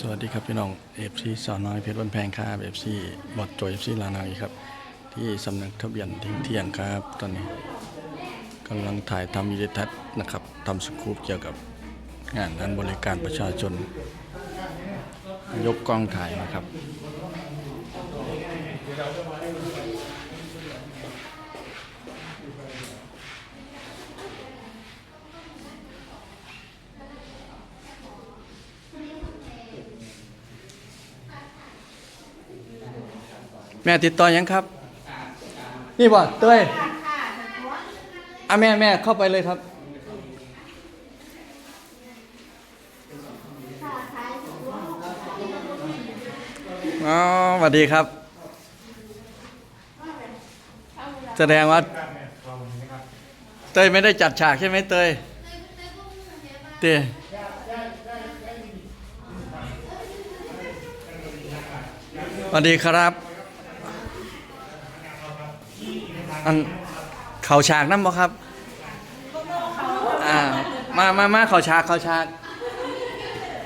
สวัสดีครับพี่น้องเอฟซีสาวน้อยเพชรวันแพงครับเอฟซีบอดโจเอฟซีลานาอีกครับ ที่สำนักทะเบียนทิ้งเที่ยงครับ ตอนนี้กำลังถ่ายทำวิดีทัศน์นะครับทำสกู๊ปเกี่ยวกับงานด้านบริการประชาชน ยกกล้องถ่ายนะครับ แม่ติดต่อยังครับ นี่บ่เต้ยอะแม่แม่เข้าไปเลยครับ อ๋อสวัสดีครับ แสดงว่าเตยไม่ได้จัดฉากใช่ไหมเตยเตยสวัสดีครับ อันเข่าฉากนั่นบ่ครับ อ่า มามามาเข่าฉากเข่าฉาก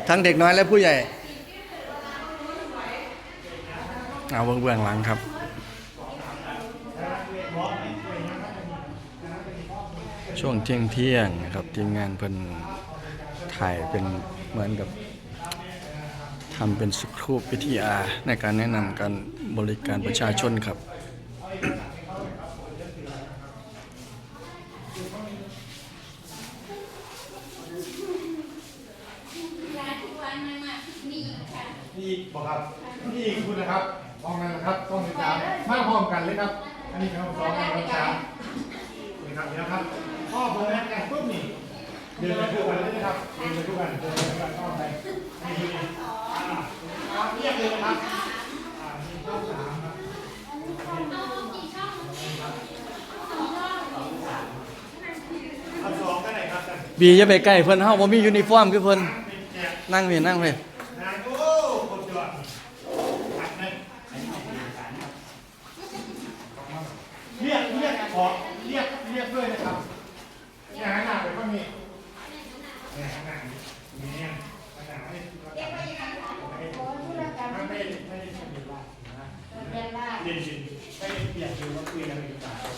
ทั้งเด็กน้อยและผู้ใหญ่เอาเบื้องเบื้องหลังครับ ช่วงเที่ยงเที่ยงนะครับทีมงานเพิ่นถ่ายเป็นเหมือนกับทำเป็นสครูปวิทยาในการแนะนำการบริการประชาชนครับ นี่บอกครับนี่คุณนะครับมองนั้นนะครับต้องติดตามมาพร้อมกันเลยครับ อันนี้ครับสองอันครับนี่ครับนี่นะครับพ่อเบอร์แกปุ๊บนี่เดินไปคู่กันเลยนะครับเดินไปคู่กันเดินไปคู่กันเข้าไปนี่นี่อ่าครับเรียกเลยนะครับอ่านี่ช่องสามครับเอาสองกันไหนครับกันบีอย่าไปใกล้เพิ่นเฮาบ่มียูนิฟอร์มคือเพิ่นเป็นแจกนั่งเพิ่นนั่งเพิ่นน คนยอดหักเลยเรียกเรียกขอเรียกเรียกด้วยนะครับเนี่ยหนหน้าไปข้างนี้เนี่ยหน้าเนี่ยหันหน้าไม่ไม่ไม่ไม่ไม่ได้ทำอยู่ว่านะเรียนสิไม่ได้เปลี่ยนคือว่าคุยกันเป็นภาษา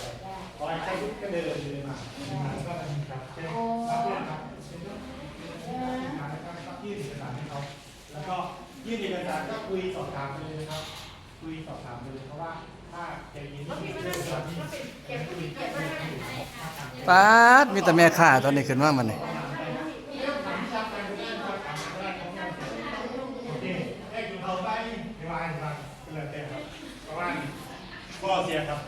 พอใช้ยุทธก็เดินเดินมาแล้วก็ครับเช่นครับเพื่นครับเช่นครับยื่เอกสารให้เขาแล้วก็ ยื่นเอกสารก็คุยสอบถามไปเลยนะครับ คุยสอบถามไปเลยเพราะว่าถ้าแกยินที่เรื่องสารที่คุยเกี่ยวกับป๊าดมีแต่แม่ค้าตอนนี้ขึ้นมามันนี่โอเคได้กินเขาไปไม่ว่าครับก็เลยเต็มครับเพราะว่าก็เสียครับ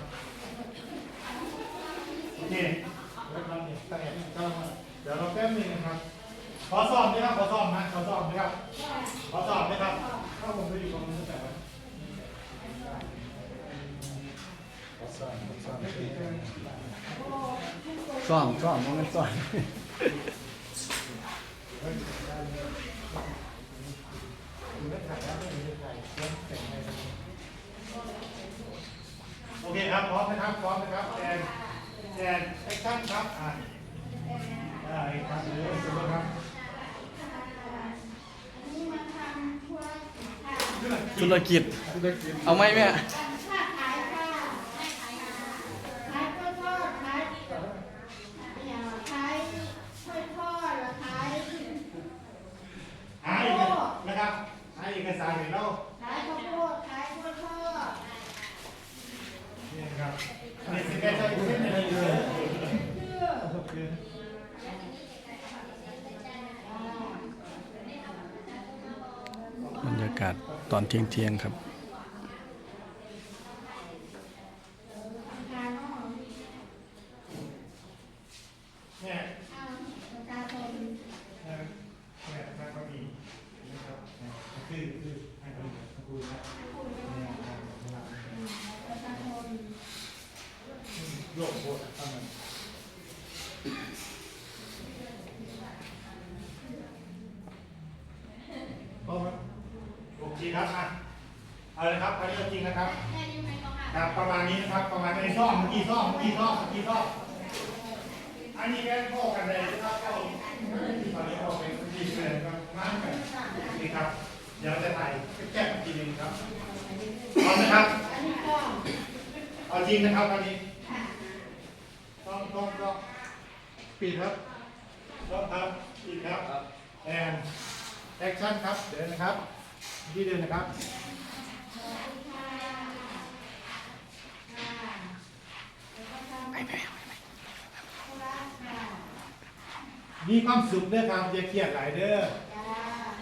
โอเคเดี๋ยวเราแป๊บนึงนะครับ ขอสอบนะครับ ขอสอบนะ ขอสอบนะครับ ขอสอบนะครับ ถ้าผมไปอยู่ตรงนี้นแต่ว่าขอสอบขอสอบไม่ติดเลยซ่อมซ่อมบ่แม่นซ่อมโอเคครับ พร้อมนะครับพร้อมนะครับแอนแอนแอคชั่นครับ อ่าได้ครับ เดี๋ยวสุดครับธุรกิจเอาไหมแม่หาเอกนะครับหาเอกสารเห็นแล้วนี่ครับนี่สิแกใช้เส้นอะไรเลยโอเค บ รยากาศตอนเที่ยงเที่ยงครับนี่ยเนี่ยเนี่ยทางเขามีนะครับคือคือให้เขาคุยนะเนี่ยโยกโคตรทำมัน พร้อมครับโอเคครับอะเอาเลยครับอันนี้ก็จริงนะครับ ครับประ มาณนี้นะครับ ประมาณนี้ซ่อมเมื่อกี้ซ่อมเมื่อกี้ซ่อมเมื่อกี้ซ่อมอันนี้แค่โค้กันเลยนะครับก็ตอนนี้ก็เป็นที่เลยครับมั่นกันนี่ครับเดี๋ยวจะถ่ายแก้อีกทีหนึงครับพร้อมนะครับเอาจริงนะครับตอนนี้ต้องต้องต้องปิดครับต้องครับปิดครับแอนแอคชั่นครับเดินนะครับที่เดินนะครับ มีความสุขเด้อครับอย่าเครียดหลายเด้อ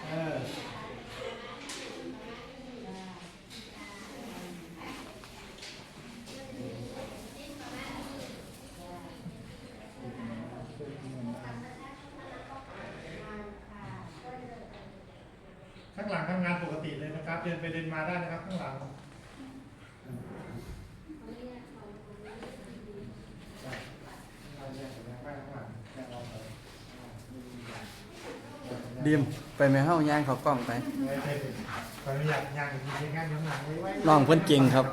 เออข้างหลังทำงานปกติเลยนะครับ เดินไปเดินมาได้นะครับข้างหลัง ดิมไปแม่เฮาย่างเขากล้องไปไม่ใช่ขออนุญาตย่างอีงานย้อนหลังไว้ไว้น้องเพิ่นเก่งครับ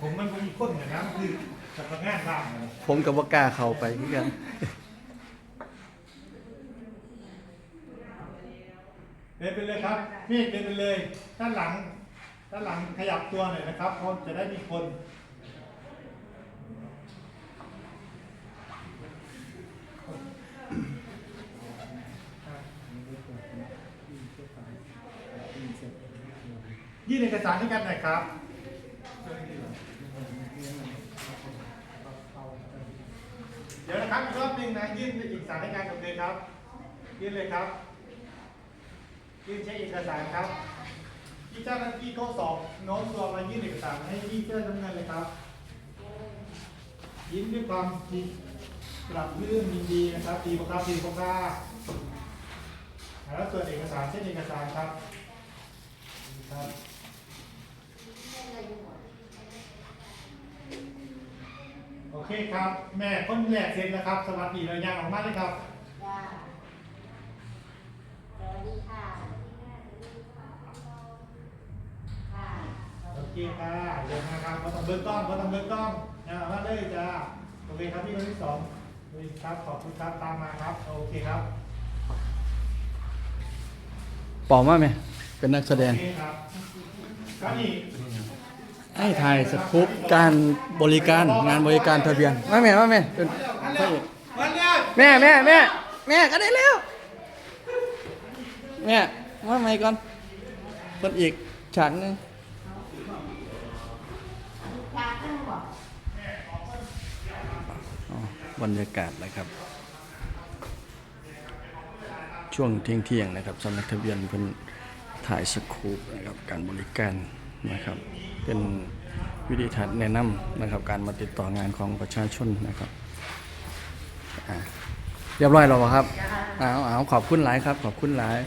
ผมมันมีคนอย่างนั้นคือกับงานบ้างผมกับบ่กล้าเข้าไปคือกันเดินไปเลยครับพี่เดินไปเลย ด้านหลัง ด้านหลังขยับตัวหน่อยนะครับเพราะจะได้มีคน ยื่นเอกสารให้กันหน่อยครับ เดี๋ยวนะครับอีกรอบหนึ่งนะยื่นเอกสารให้การกับเลยครับ ยื่นเลยครับ ยื่นใช้เอกสารครับที่เจ้าหน้าที่เขาสอบโน้ตตัวมายื่นเอกสารให้ที่เจ้าทำงานเลยครับ ยิ้มด้วยความดีปรับเรื่องยินดีนะครับดีประครับดีประครับแล้วตรวจเอกสารเช่นเอกสารครับครับ โอ เคครับ แม่คนแรกเสร็จแล้วครับ สวัสดีเรายังออกมาเลยครับ จ้าสวัสดีค่ะค่ะโอเคค่ะเดี๋ยวนะครับก็ต้องเบิ้งกล้องก็ต้องเบิ้งกล้องนะมาเลยจ้าโอเคครับพี่คนที่สองโอเคครับขอบคุณครับตามมาครับโอเคครับปอมาไหมเป็นนักแสดงโอเคครับก็นี่ ให้ถ่ายสกู๊ปการบริการงานบริการทะเบียนมาแม่มาแม่เป็นพระเอกวันเนี้ยแม่แม่แม่แม่ก็ได้แล้วแม่มาใหม่ก่อนเพิ่นอีกฉากหนึงอยากนั่งบอกอ๋อบรรยากาศนะครับ ช่วงเที่ยงเที่ยงๆนะครับสำนักทะเบียนเพิ่นถ่ายสกู๊ปนะครับการบริการนะครับ เป็นวิธีทัศน์แนะนำนะครับ การมาติดต่องานของประชาชนนะครับเรียบร้อยแล้วเหรอครับเอาเอาขอบคุณหลายครับ ขอบคุณหลาย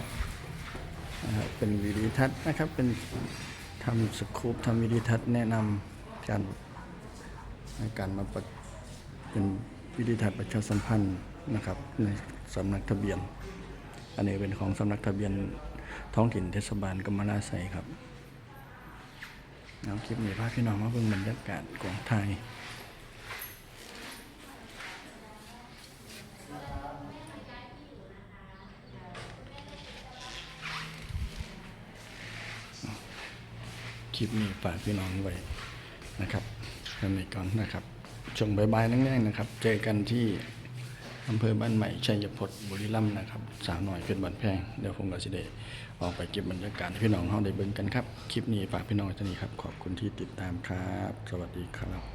นะครับเป็นวิดีทัศน์นะครับ เป็นทำสกู๊ปทำวิดีทัศน์แนะนำการในการมาเป็นวิธีทัศน์ประชาสัมพันธ์นะครับในสำนักทะเบียน อันนี้เป็นของสำนักทะเบียนท้องถิ่นเทศบาลกำมะลาไซครับ เอาคลิปนี้พาพี่น้องมาเบิ่งบรรยากาศของไทยคลิปนี้ฝากพี่น้องไว้นะครับแค่นี้ก่อนนะครับช่วงบายๆนั่งๆนะครับ เจอกันที่ อำเภอบ้านใหม่ชัยพจน์บุรีรัมย์นะครับสาวหน่อยเป็นบันแพงเดี๋ยวผมก็สิเดออกไปเก็บบรรยากาศพี่น้องเฮาได้เบิ่งกันครับ คลิปนี้ฝากพี่น้องท่านี้ครับ ขอบคุณที่ติดตามครับ สวัสดีครับ